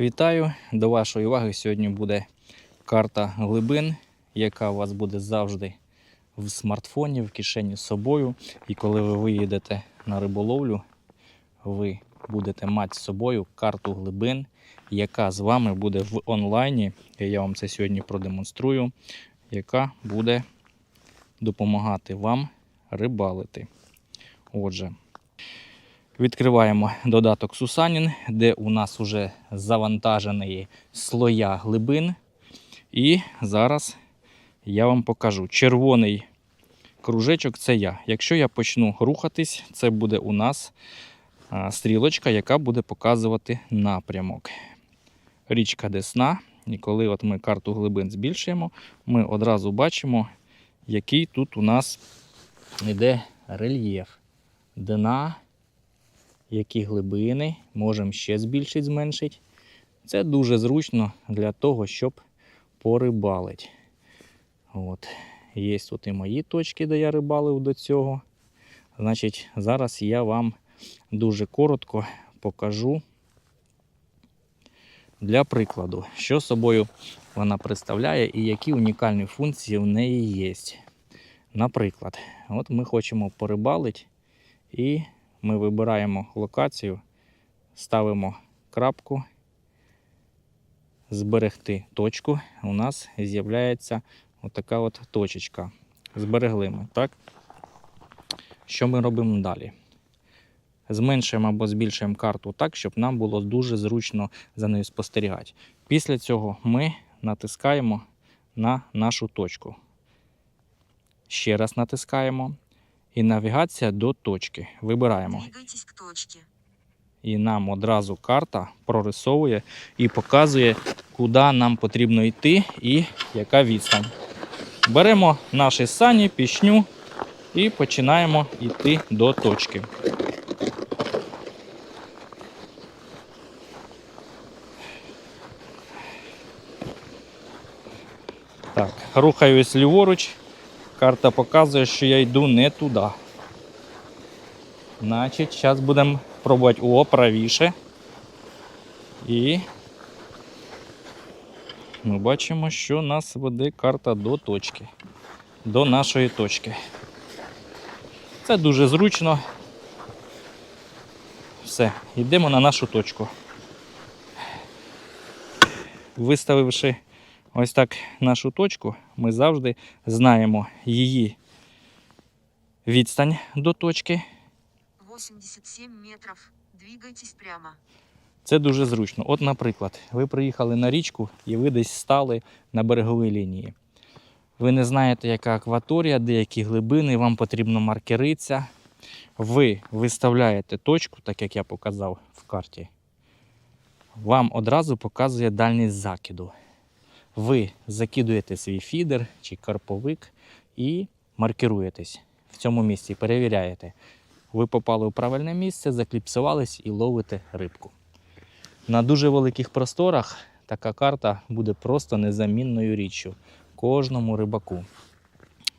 Вітаю! До вашої уваги сьогодні буде карта глибин, яка у вас буде завжди в смартфоні, в кишені з собою. І коли ви виїдете на риболовлю, ви будете мати з собою карту глибин, яка з вами буде в онлайні. Я вам це сьогодні продемонструю, яка буде допомагати вам рибалити. Отже, Відкриваємо додаток Сусанін, де у нас вже завантажені слоя глибин. І зараз я вам покажу. Червоний кружечок це я. Якщо я почну рухатись, це буде у нас стрілочка, яка буде показувати напрямок. Річка Десна. І коли от ми карту глибин збільшуємо, ми одразу бачимо, який тут у нас йде рельєф дна які глибини, можемо ще збільшити, зменшити. Це дуже зручно для того, щоб порибалити. От. Є тут і мої точки, де я рибалив до цього. Значить, зараз я вам дуже коротко покажу для прикладу, що собою вона представляє і які унікальні функції в неї є. Наприклад, от ми хочемо порибалити і ми вибираємо локацію, ставимо крапку, зберегти точку. У нас з'являється отака от точечка. Зберегли ми, так? Що ми робимо далі? Зменшуємо або збільшуємо карту так, щоб нам було дуже зручно за нею спостерігати. Після цього ми натискаємо на нашу точку. Ще раз натискаємо. І навігація до точки. Вибираємо. К точке. І нам одразу карта прорисовує і показує, куди нам потрібно йти і яка відстань. Беремо наші сані, пішню і починаємо йти до точки. Так, рухаюсь ліворуч. Карта показує, що я йду не туди. Значить, зараз будемо пробувати о, правіше. І ми бачимо, що нас веде карта до точки. До нашої точки. Це дуже зручно. Все, йдемо на нашу точку. Виставивши ось так нашу точку, ми завжди знаємо її відстань до точки. 87 метров. Двигайтесь прямо. Це дуже зручно. От, наприклад, ви приїхали на річку і ви десь стали на береговій лінії. Ви не знаєте, яка акваторія, де які глибини, вам потрібно маркериця. Ви виставляєте точку, так як я показав в карті. Вам одразу показує дальність закиду. Ви закидуєте свій фідер чи карповик і маркируєтесь в цьому місці, перевіряєте. Ви попали у правильне місце, закліпсувались і ловите рибку. На дуже великих просторах така карта буде просто незамінною річчю кожному рибаку.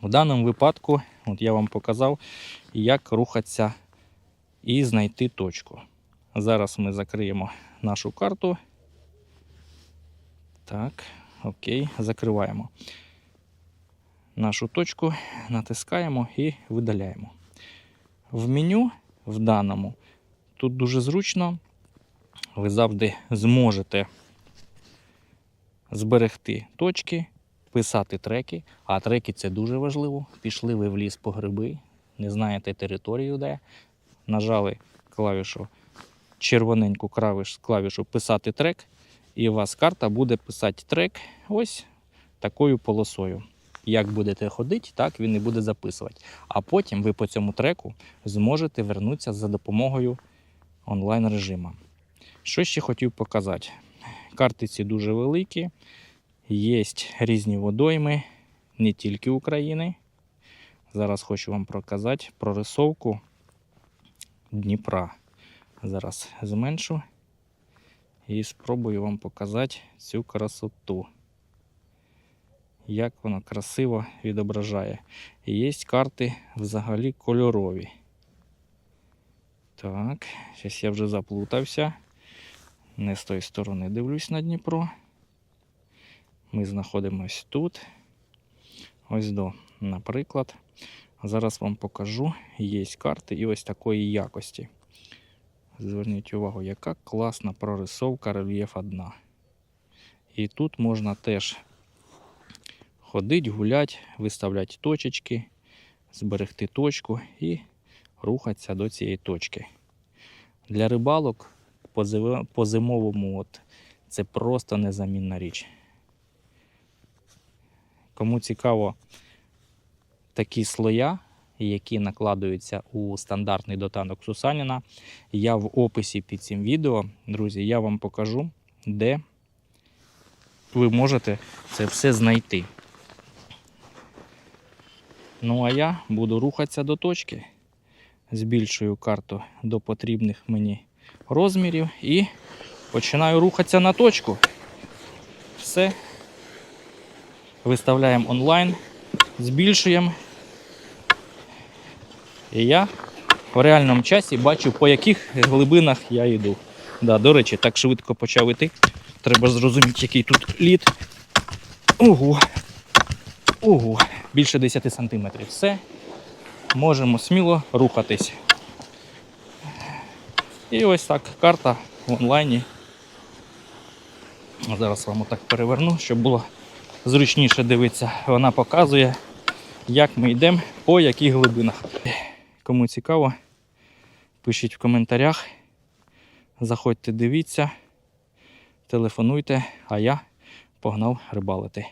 У даному випадку, от я вам показав, як рухатися і знайти точку. Зараз ми закриємо нашу карту. Так, окей, закриваємо нашу точку, натискаємо і видаляємо. В меню в даному тут дуже зручно. Ви завжди зможете зберегти точки, писати треки. А треки це дуже важливо. Пішли ви в ліс по гриби, не знаєте територію, де. Нажали клавішу, червоненьку клавіш- клавішу писати трек, і у вас карта буде писати трек ось такою полосою. Як будете ходити, так він і буде записувати. А потім ви по цьому треку зможете вернутися за допомогою онлайн режиму. Що ще хотів показати? Карти ці дуже великі, є різні водойми, не тільки України. Зараз хочу вам показати прорисовку Дніпра. Зараз зменшу і спробую вам показати цю красоту як воно красиво відображає. І є карти взагалі кольорові. Так, зараз я вже заплутався. Не з тої сторони дивлюсь на Дніпро. Ми знаходимось тут. Ось до, наприклад. Зараз вам покажу. Є карти і ось такої якості. Зверніть увагу, яка класна прорисовка рельєфа дна. І тут можна теж ходити, гуляти, виставляти точечки, зберегти точку і рухатися до цієї точки. Для рибалок по зимовому от, це просто незамінна річ. Кому цікаво такі слоя, які накладуються у стандартний дотанок Сусаніна, я в описі під цим відео, друзі, я вам покажу, де ви можете це все знайти. Ну а я буду рухатися до точки, збільшую карту до потрібних мені розмірів і починаю рухатися на точку. Все. Виставляємо онлайн, збільшуємо. І я в реальному часі бачу, по яких глибинах я йду. Да, до речі, так швидко почав іти. Треба зрозуміти, який тут лід. Ого. Ого. Більше 10 сантиметрів. Все. Можемо сміло рухатись. І ось так карта в онлайні. Зараз вам отак переверну, щоб було зручніше дивитися. Вона показує, як ми йдемо, по яких глибинах. Кому цікаво, пишіть в коментарях. Заходьте, дивіться, телефонуйте, а я погнав рибалити.